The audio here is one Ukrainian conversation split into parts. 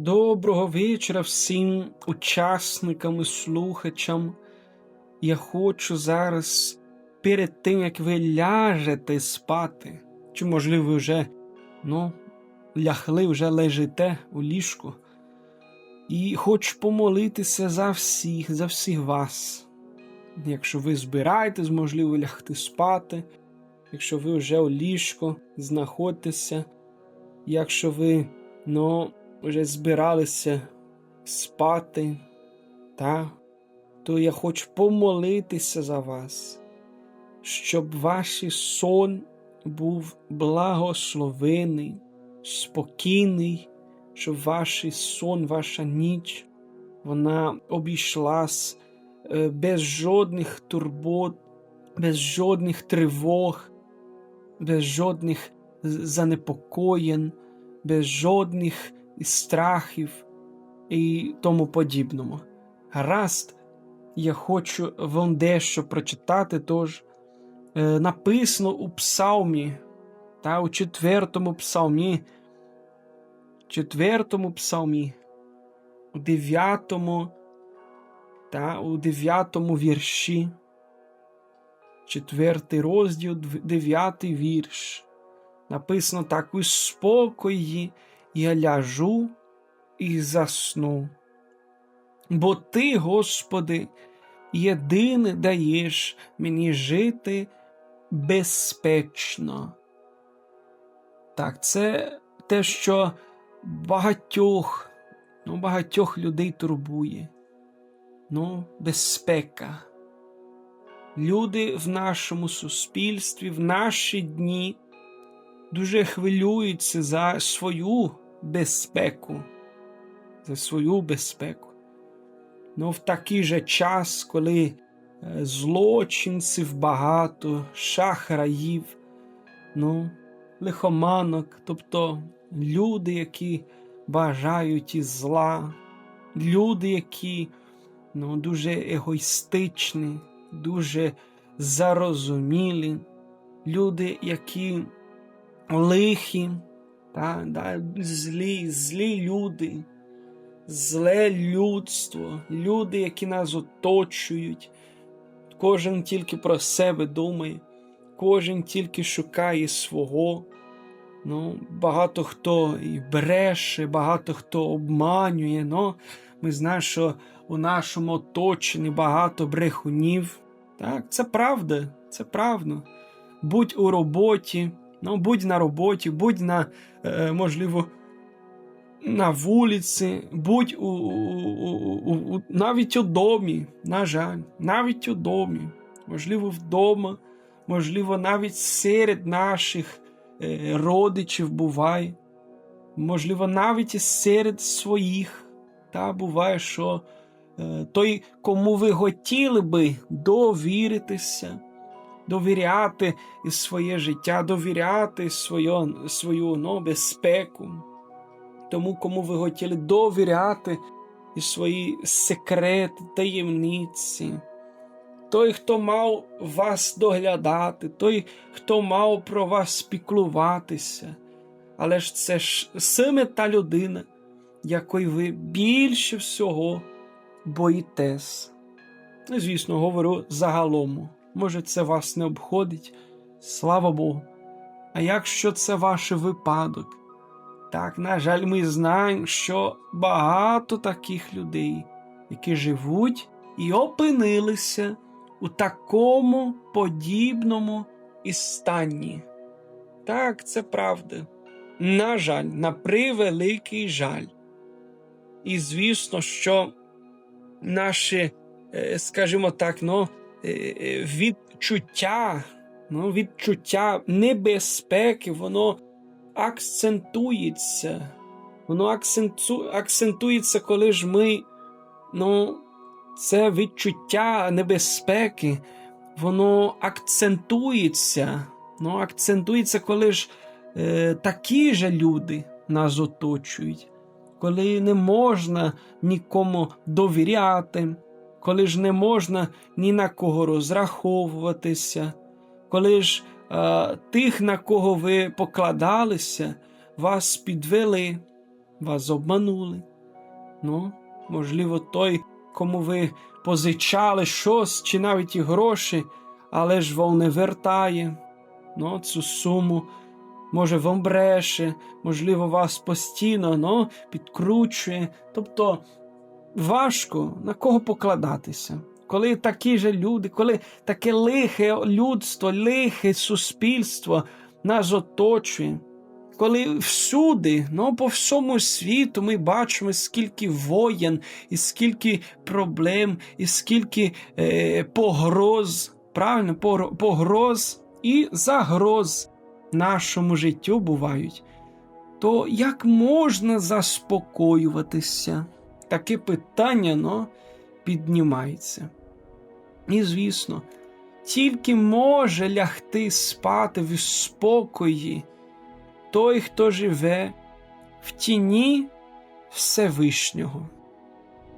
Доброго вечора всім учасникам і слухачам. Я хочу зараз, перед тим як ви ляжете спати, чи, можливо, ви вже ну, лягли, вже лежите у ліжку, і хочу помолитися за всіх, за всіх вас. Якщо ви збираєтесь, можливо, лягти спати, якщо ви вже у ліжку знаходитеся, якщо ви, ну, вже збиралися спати, та, то я хочу помолитися за вас, щоб ваш сон був благословений, спокійний, щоб ваш сон, ваша ніч, вона обійшлась е, без жодних турбот, без жодних тривог, без жодних занепокоєнь, без жодних страхів і тому подібному. Гаразд, я хочу вам дещо прочитати, тож е, написано у псалмі, та у четвертому псалмі, четвертому псалмі, у дев'ятому та у дев'ятому вірші, четвертий розділ, дев'ятий вірш. Написано так у спокої я ляжу і засну. Бо ти, Господи, єдине даєш мені жити безпечно. Так, це те, що багатьох, ну, багатьох людей турбує. Ну, безпека. Люди в нашому суспільстві, в наші дні дуже хвилюються за свою безпеку, за свою безпеку. Ну, в такий же час, коли е, злочинців багато, шахраїв, ну, лихоманок, тобто люди, які бажають і зла, люди, які ну, дуже егоїстичні, дуже зарозумілі, люди, які лихі, та, да, злі, злі люди, зле людство, люди, які нас оточують. Кожен тільки про себе думає, кожен тільки шукає свого. Ну, багато хто і бреше, багато хто обманює. Ну, ми знаємо, що у нашому оточенні багато брехунів. Так, це правда, це правда. Будь у роботі, ну, будь на роботі, будь на, е, можливо, на вулиці, будь у, у, у, у, навіть у домі, на жаль, навіть у домі, можливо, вдома, можливо, навіть серед наших е, родичів буває, можливо, навіть і серед своїх. Та буває, що е, той, кому ви хотіли би довіритися, довіряти своє життя, довіряти свою, свою ну, безпеку, тому, кому ви хотіли довіряти і свої секрети, таємниці. Той, хто мав вас доглядати, той, хто мав про вас піклуватися. Але ж це ж саме та людина, якої ви більше всього боїтесь. Звісно, говорю загалом. Може, це вас не обходить, слава Богу. А якщо це ваш випадок, так, на жаль, ми знаємо, що багато таких людей, які живуть і опинилися у такому подібному і стані. Так, це правда. На жаль, на превеликий жаль. І звісно, що наші, е, скажімо так, ну, відчуття, ну, відчуття небезпеки, воно акцентується. Воно акценту, акцентується, коли ж ми, ну, це відчуття небезпеки, воно акцентується. Ну, акцентується, коли ж е, такі ж люди нас оточують, коли не можна нікому довіряти, коли ж не можна ні на кого розраховуватися, коли ж е, тих, на кого ви покладалися, вас підвели, вас обманули. Ну, можливо, той, кому ви позичали щось чи навіть і гроші, але ж вам не вертає. Ну, цю суму, може, вам бреше, можливо, вас постійно ну, підкручує. Тобто важко на кого покладатися. Коли такі же люди, коли таке лихе людство, лихе суспільство нас оточує, коли всюди, ну по всьому світу ми бачимо, скільки воєн, і скільки проблем, і скільки е, погроз, правильно, погроз і загроз нашому життю бувають, то як можна заспокоюватися? Таке питання ну, піднімається. І, звісно, тільки може лягти спати в спокої той, хто живе в тіні Всевишнього,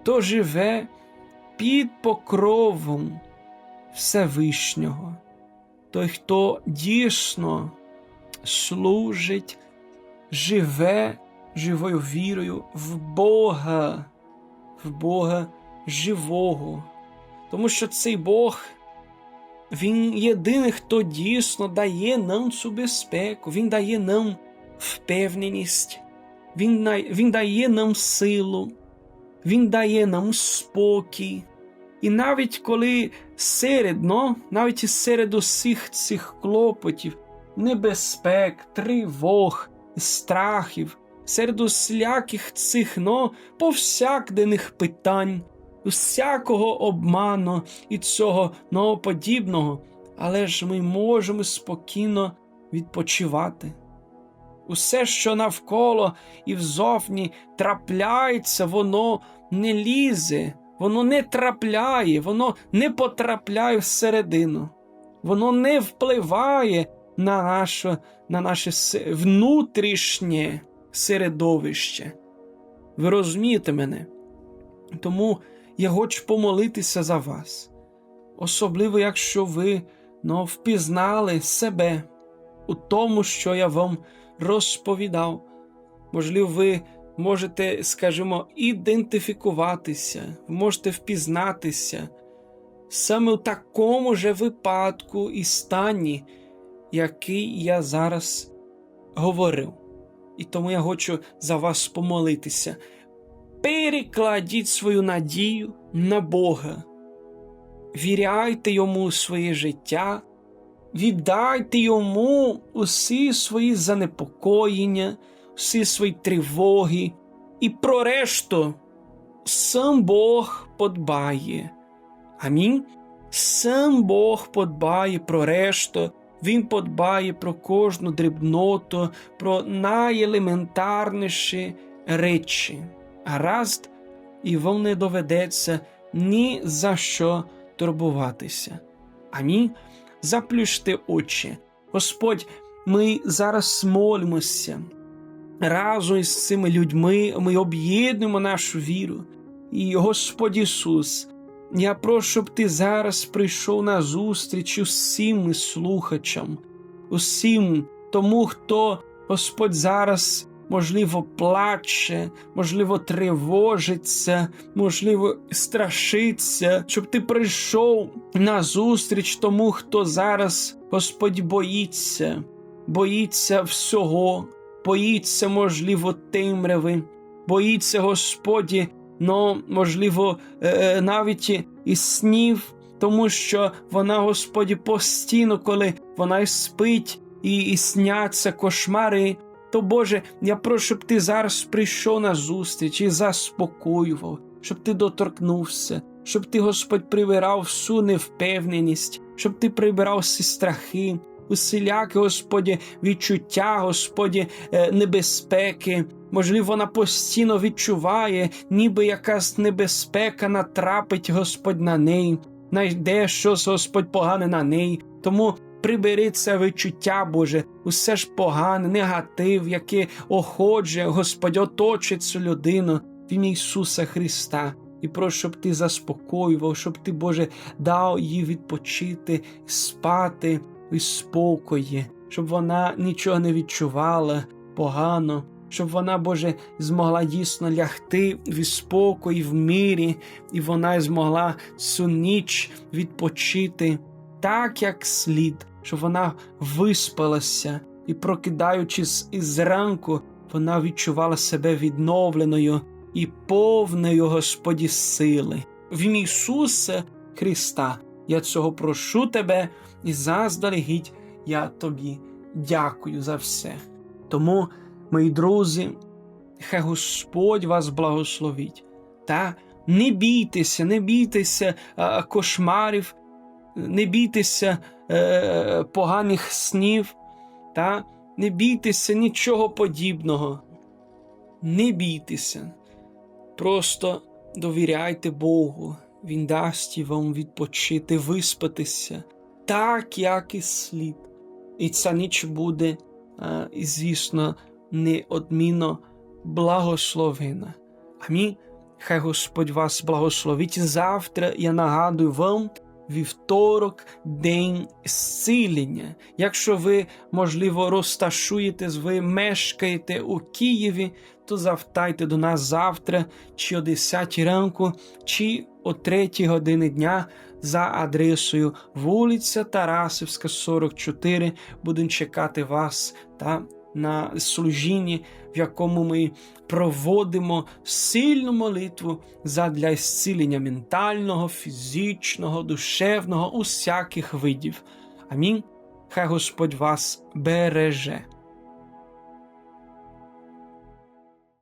хто живе під покровом Всевишнього, той, хто дійсно служить, живе живою вірою в Бога, в Бога живого. Тому що цей Бог, Він єдиний, хто дійсно дає нам цю безпеку, Він дає нам впевненість, Він, він дає нам силу, Він дає нам спокій. І навіть коли серед, ну, навіть серед усіх цих клопотів, небезпек, тривог, страхів, серед усіляких цих ну, повсякденних питань, усякого обману і цього ну, подібного, але ж ми можемо спокійно відпочивати. Усе, що навколо і взовні трапляється, воно не лізе, воно не трапляє, воно не потрапляє всередину, воно не впливає на наше, на наше внутрішнє середовище. Ви розумієте мене? Тому я хочу помолитися за вас, особливо, якщо ви ну, впізнали себе у тому, що я вам розповідав. Можливо, ви можете, скажімо, ідентифікуватися, можете впізнатися саме у такому же випадку і стані, який я зараз говорив. І тому я хочу за вас помолитися. Перекладіть свою надію на Бога, віряйте йому своє життя, віддайте йому усі свої занепокоєння, всі свої тривоги, і про решту сам Бог подбає. Амінь. Сам Бог подбає про решту, Він подбає про кожну дрібноту, про найелементарніші речі. Гаразд, і вам не доведеться ні за що турбуватися. Амінь. Заплющте очі. Господь, ми зараз молимося. Разом із цими людьми ми об'єднуємо нашу віру. І Господь Ісус, я прошу, щоб Ти зараз прийшов на зустріч усім слухачам, усім тому, хто, Господь, зараз, можливо, плаче, можливо, тривожиться, можливо, страшиться, щоб Ти прийшов на зустріч тому, хто зараз, Господь, боїться, боїться всього, боїться, можливо, темряви, боїться, Господі, но, можливо, е, навіть із снів, тому що вона, Господі, постійно, коли вона й спить і, і сняться кошмари, то Боже, я прошу, щоб ти зараз прийшов на зустріч і заспокоював, щоб ти доторкнувся, щоб ти, Господь, прибирав всю невпевненість, щоб ти прибирав всі страхи, усілякі, Господі, відчуття, Господі, е, небезпеки. Можливо, вона постійно відчуває, ніби якась небезпека натрапить Господь на неї, найде щось, Господь, погане на неї. Тому прибери це відчуття, Боже, усе ж погане, негатив, який оходжує, Господь, оточить цю людину в ім'я Ісуса Христа. І прошу, щоб ти заспокоював, щоб ти, Боже, дав їй відпочити, спати і спокої, щоб вона нічого не відчувала погано, щоб вона, Боже, змогла дійсно лягти в спокої, в мірі, і вона змогла цю ніч відпочити так, як слід, щоб вона виспалася і, прокидаючись із ранку, вона відчувала себе відновленою і повною Господі сили. В Ісуса Христа я цього прошу тебе і заздалегідь я тобі дякую за все. Тому, мої друзі, хай Господь вас благословить. Та не бійтеся, не бійтеся а, кошмарів, не бійтеся е, поганих снів, та не бійтеся нічого подібного. Не бійтеся. Просто довіряйте Богу. Він дасть вам відпочити, виспатися, так, як і слід. І ця ніч буде, і, звісно, неодмінно благословена. Амінь. Хай Господь вас благословить. Завтра я нагадую вам вівторок, день зцілення. Якщо ви, можливо, розташуєтесь, ви мешкаєте у Києві, то завтайте до нас завтра, чи о 10 ранку, чи о 3 години дня за адресою вулиця Тарасівська, 44. Будемо чекати вас та на служінні, в якому ми проводимо сильну молитву задля зцілення ментального, фізичного, душевного, усяких видів. Амінь. Хай Господь вас береже.